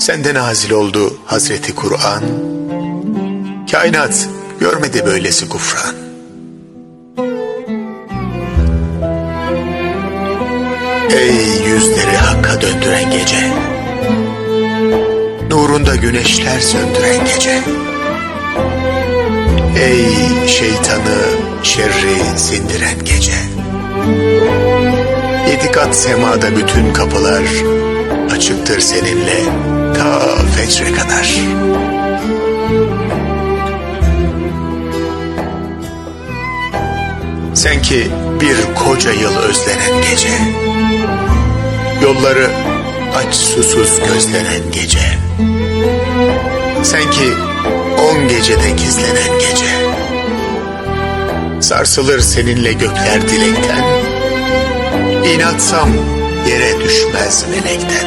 Sende nazil oldu Hazreti Kur'an. Kainat görmedi böylesi kufran. Ey yüzleri hakka döndüren gece. Nurunda güneşler söndüren gece. Ey şeytanı şerri sindiren gece. Yedi kat semada bütün kapılar açıktır seninle ta fecre kadar. Sen ki bir koca yıl özlenen gece. Yolları aç susuz gözlenen gece. Sen ki on gecede gizlenen gece. Sarsılır seninle gökler dilekten. İnatsam yere düşmez melekten.